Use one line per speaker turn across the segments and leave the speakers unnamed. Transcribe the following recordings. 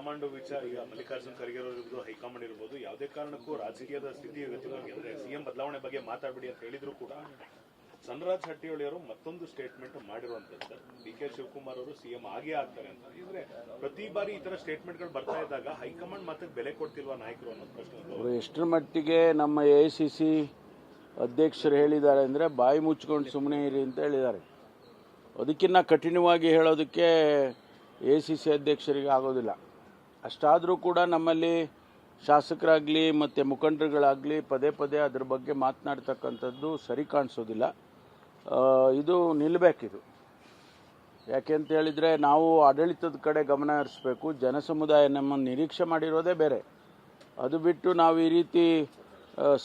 High command ವಿಚಾರ ಈಗ ಮಲ್ಲಿಕಾರ್ಜುನ್ ಖರ್ಗೆ ಇರ್ಬೋದು ಹೈಕಮಾಂಡ್ ಇರ್ಬೋದು, ಯಾವುದೇ ಕಾರಣಕ್ಕೂ ರಾಜಕೀಯದ ಸ್ಥಿತಿ ಬಗ್ಗೆ ಅಂದ್ರೆ ಸಿಎಂ ಬದಲಾವಣೆ ಬಗ್ಗೆ ಮಾತಾಡಬೇಡಿ ಅಂತ ಹೇಳಿದ್ರು ಕೂಡ ಸನ್ರಾಜ್ ಹಟ್ಟಿಹೊಳಿ ಅವರು ಮತ್ತೊಂದು ಸ್ಟೇಟ್ಮೆಂಟ್ ಮಾಡಿರುವಂತದ್ದು ಡಿ ಕೆ ಶಿವಕುಮಾರ್ ಅವರು ಸಿಎಂ ಆಗೇ ಆಗ್ತಾರೆ ಅಂತ. ಅಂದ್ರೆ ಪ್ರತಿ ಬಾರಿ ಈ ತರ ಸ್ಟೇಟ್ಮೆಂಟ್ಗಳು ಬರ್ತಾ ಇದ್ದಾಗ ಹೈಕಮಾಂಡ್ ಮಾತ್ರ ಬೆಲೆ ಕೊಡ್ತಿಲ್ವಾ ನಾಯಕರು ಅನ್ನೋ ಪ್ರಶ್ನೆ
ಎಷ್ಟರ ಮಟ್ಟಿಗೆ ನಮ್ಮ ಎ ಸಿ ಅಧ್ಯಕ್ಷರು ಹೇಳಿದ್ದಾರೆ ಅಂದ್ರೆ ಬಾಯಿ ಮುಚ್ಕೊಂಡು ಸುಮ್ಮನೆ ಇರಿ ಅಂತ ಹೇಳಿದ್ದಾರೆ. ಅದಕ್ಕಿನ್ನ ಕಠಿಣವಾಗಿ ಹೇಳೋದಕ್ಕೆ ಎ ಸಿ ಸಿ ಅಧ್ಯಕ್ಷರಿಗೆ ಆಗೋದಿಲ್ಲ. ಅಷ್ಟಾದರೂ ಕೂಡ ನಮ್ಮಲ್ಲಿ ಶಾಸಕರಾಗಲಿ ಮತ್ತು ಮುಖಂಡರುಗಳಾಗಲಿ ಪದೇ ಪದೇ ಅದ್ರ ಬಗ್ಗೆ ಮಾತನಾಡ್ತಕ್ಕಂಥದ್ದು ಸರಿ ಕಾಣಿಸೋದಿಲ್ಲ. ಇದು ನಿಲ್ಲಬೇಕಿದು ಯಾಕೆಂತ ಹೇಳಿದರೆ ನಾವು ಆಡಳಿತದ ಕಡೆ ಗಮನ ಹರಿಸ್ಬೇಕು. ಜನಸಮುದಾಯ ನಮ್ಮನ್ನು ನಿರೀಕ್ಷೆ ಮಾಡಿರೋದೇ ಬೇರೆ. ಅದು ಬಿಟ್ಟು ನಾವು ಈ ರೀತಿ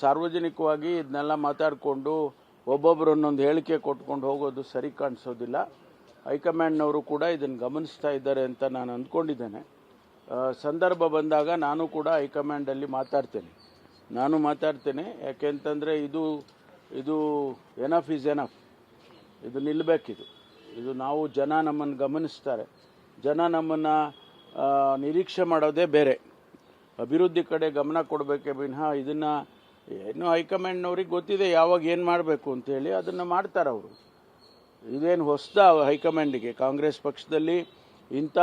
ಸಾರ್ವಜನಿಕವಾಗಿ ಇದನ್ನೆಲ್ಲ ಮಾತಾಡಿಕೊಂಡು ಒಬ್ಬೊಬ್ಬರು ಒಂದೊಂದು ಹೇಳಿಕೆ ಕೊಟ್ಕೊಂಡು ಹೋಗೋದು ಸರಿ ಕಾಣಿಸೋದಿಲ್ಲ. ಹೈಕಮಾಂಡ್ನವರು ಕೂಡ ಇದನ್ನು ಗಮನಿಸ್ತಾ ಇದ್ದಾರೆ ಅಂತ ನಾನು ಅಂದ್ಕೊಂಡಿದ್ದೇನೆ. ಸಂದರ್ಭ ಬಂದಾಗ ನಾನು ಕೂಡ ಹೈಕಮಾಂಡಲ್ಲಿ ಮಾತಾಡ್ತೇನೆ. ನಾನು ಮಾತಾಡ್ತೇನೆ ಯಾಕೆಂತಂದರೆ ಇದು ಇದು ಎನಫ್ ಈಸ್ ಎನಫ್ ಇದು ನಿಲ್ಲಬೇಕಿದು ಇದು ನಾವು ಜನ ನಮ್ಮನ್ನು ಗಮನಿಸ್ತಾರೆ. ಜನ ನಮ್ಮನ್ನು ನಿರೀಕ್ಷೆ ಮಾಡೋದೇ ಬೇರೆ. ಅಭಿವೃದ್ಧಿ ಕಡೆ ಗಮನ ಕೊಡಬೇಕೇ ವಿನಃ ಇದನ್ನು ಏನು ಹೈಕಮಾಂಡ್ನವ್ರಿಗೆ ಗೊತ್ತಿದೆ ಯಾವಾಗ ಏನು ಮಾಡಬೇಕು ಅಂತೇಳಿ ಅದನ್ನು ಮಾಡ್ತಾರೆ ಅವರು. ಇದೇನು ಹೊಸದ ಹೈಕಮಾಂಡಿಗೆ ಕಾಂಗ್ರೆಸ್ ಪಕ್ಷದಲ್ಲಿ ಇಂಥ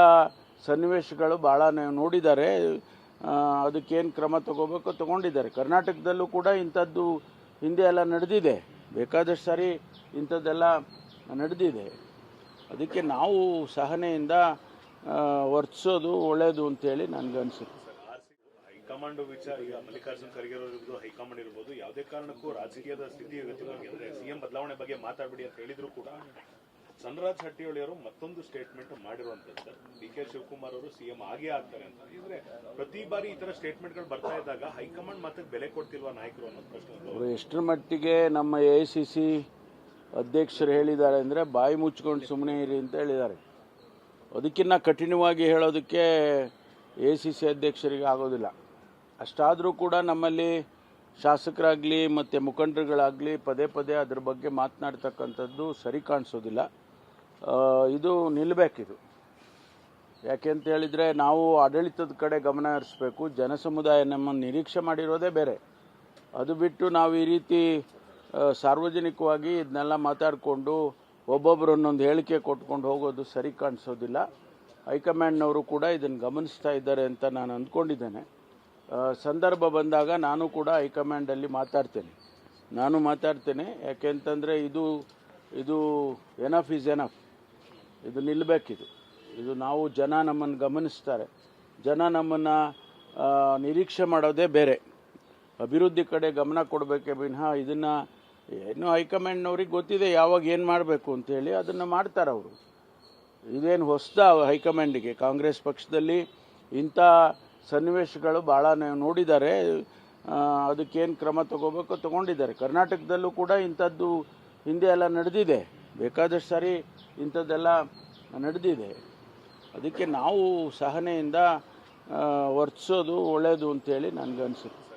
ಸನ್ನಿವೇಶಗಳು ಭಾಳ ನೋಡಿದ್ದಾರೆ. ಅದಕ್ಕೇನು ಕ್ರಮ ತಗೋಬೇಕು ತಗೊಂಡಿದ್ದಾರೆ. ಕರ್ನಾಟಕದಲ್ಲೂ ಕೂಡ ಇಂಥದ್ದು ಹಿಂದೆ ಎಲ್ಲ ನಡೆದಿದೆ. ಬೇಕಾದಷ್ಟು ಸಾರಿ ಇಂಥದ್ದೆಲ್ಲ ನಡೆದಿದೆ. ಅದಕ್ಕೆ ನಾವು ಸಹನೆಯಿಂದ ವರ್ತಿಸೋದು ಒಳ್ಳೆಯದು ಅಂತೇಳಿ ನನಗನ್ಸುತ್ತೆ.
ಹೈಕಮಾಂಡ್ ವಿಚಾರ, ಈಗ ಮಲ್ಲಿಕಾರ್ಜುನ್ ಖರ್ಗೆ ಇರ್ಬೋದು ಹೈಕಮಾಂಡ್ ಇರ್ಬೋದು, ಯಾವುದೇ ಕಾರಣಕ್ಕೂ ರಾಜಕೀಯದ ಸ್ಥಿತಿ ಸಿಎಂ ಬದಲಾವಣೆ ಬಗ್ಗೆ ಮಾತಾಡಬೇಡಿ ಅಂತ ಹೇಳಿದ್ರು ಕೂಡ ಸನ್ರಾಜ್ ಹಟ್ಟಿಹೊಳಿ ಅವರು ಮತ್ತೊಂದು ಸ್ಟೇಟ್ಮೆಂಟ್ ಮಾಡಿರುವಂತದ್ದು ಡಿ ಕೆ ಶಿವಕುಮಾರ್ ಅವರು ಸಿಎಂ ಆಗೇ ಆಗ್ತಾರೆ ಅಂತ. ಇದ್ರೆ ಪ್ರತಿ ಬಾರಿ ಈ ತರ ಸ್ಟೇಟ್ಮೆಂಟ್ಗಳು ಬರ್ತಾ ಇದ್ದಾಗ ಹೈಕಮಾಂಡ್ ಮತ್ತೆ ಬೆಲೆ ಕೊಡ್ತಿಲ್ವಾ ನಾಯಕರು ಅನ್ನೋ ಪ್ರಶ್ನೆ
ಎಷ್ಟರ ಮಟ್ಟಿಗೆ ನಮ್ಮ ಎ ಸಿ ಸಿ ಅಧ್ಯಕ್ಷರು ಹೇಳಿದ್ದಾರೆ ಅಂದರೆ ಬಾಯಿ ಮುಚ್ಕೊಂಡು ಸುಮ್ಮನೆ ಇರಿ ಅಂತ ಹೇಳಿದ್ದಾರೆ. ಅದಕ್ಕಿಂತ ಕಠಿಣವಾಗಿ ಹೇಳೋದಕ್ಕೆ ಎ ಸಿ ಸಿ ಅಧ್ಯಕ್ಷರಿಗೆ ಆಗೋದಿಲ್ಲ. ಅಷ್ಟಾದರೂ ಕೂಡ ನಮ್ಮಲ್ಲಿ ಶಾಸಕರಾಗಲಿ ಮತ್ತು ಮುಖಂಡರುಗಳಾಗಲಿ ಪದೇ ಪದೇ ಅದ್ರ ಬಗ್ಗೆ ಮಾತನಾಡ್ತಕ್ಕಂಥದ್ದು ಸರಿ ಕಾಣಿಸೋದಿಲ್ಲ. ಇದು ನಿಲ್ಲಬೇಕಿದು ಯಾಕೆಂತ ಹೇಳಿದರೆ ನಾವು ಆಡಳಿತದ ಕಡೆ ಗಮನ ಹರಿಸ್ಬೇಕು. ಜನಸಮುದಾಯ ನಮ್ಮನ್ನು ನಿರೀಕ್ಷೆ ಮಾಡಿರೋದೇ ಬೇರೆ. ಅದು ಬಿಟ್ಟು ನಾವು ಈ ರೀತಿ ಸಾರ್ವಜನಿಕವಾಗಿ ಇದನ್ನೆಲ್ಲ ಮಾತಾಡಿಕೊಂಡು ಒಬ್ಬೊಬ್ಬರನ್ನೊಂದು ಹೇಳಿಕೆ ಕೊಟ್ಕೊಂಡು ಹೋಗೋದು ಸರಿ ಕಾಣಿಸೋದಿಲ್ಲ. ಹೈಕಮಾಂಡ್ನವರು ಕೂಡ ಇದನ್ನು ಗಮನಿಸ್ತಾ ಇದ್ದಾರೆ ಅಂತ ನಾನು ಅಂದ್ಕೊಂಡಿದ್ದೇನೆ. ಸಂದರ್ಭ ಬಂದಾಗ ನಾನು ಕೂಡ ಹೈಕಮಾಂಡಲ್ಲಿ ಮಾತಾಡ್ತೇನೆ. ನಾನು ಮಾತಾಡ್ತೇನೆ ಯಾಕೆಂತಂದರೆ ಇದು ಇದು ಎನಫ್ ಈಸ್ ಎನಫ್ ಇದು ನಿಲ್ಲಬೇಕಿದು ಇದು ನಾವು ಜನ ನಮ್ಮನ್ನು ಗಮನಿಸ್ತಾರೆ. ಜನ ನಮ್ಮನ್ನು ನಿರೀಕ್ಷೆ ಮಾಡೋದೇ ಬೇರೆ. ಅಭಿವೃದ್ಧಿ ಕಡೆ ಗಮನ ಕೊಡಬೇಕೆ ವಿನಃ ಇದನ್ನು ಏನು ಹೈಕಮಾಂಡ್ನವ್ರಿಗೆ ಗೊತ್ತಿದೆ ಯಾವಾಗ ಏನು ಮಾಡಬೇಕು ಅಂತೇಳಿ ಅದನ್ನು ಮಾಡ್ತಾರೆ ಅವರು. ಇದೇನು ಹೊಸದ ಹೈಕಮಾಂಡಿಗೆ? ಕಾಂಗ್ರೆಸ್ ಪಕ್ಷದಲ್ಲಿ ಇಂಥ ಸನ್ನಿವೇಶಗಳು ಭಾಳ ನೋಡಿದ್ದಾರೆ. ಅದಕ್ಕೇನು ಕ್ರಮ ತಗೋಬೇಕು ತಗೊಂಡಿದ್ದಾರೆ. ಕರ್ನಾಟಕದಲ್ಲೂ ಕೂಡ ಇಂಥದ್ದು ಹಿಂದೆ ಎಲ್ಲ ನಡೆದಿದೆ. ಬೇಕಾದಷ್ಟು ಸಾರಿ ಇಂಥದ್ದೆಲ್ಲ ನಡೆದಿದೆ. ಅದಕ್ಕೆ ನಾವು ಸಹನೆಯಿಂದ ವರ್ತಿಸೋದು ಒಳ್ಳೆಯದು ಅಂತೇಳಿ ನನಗನ್ಸುತ್ತೆ.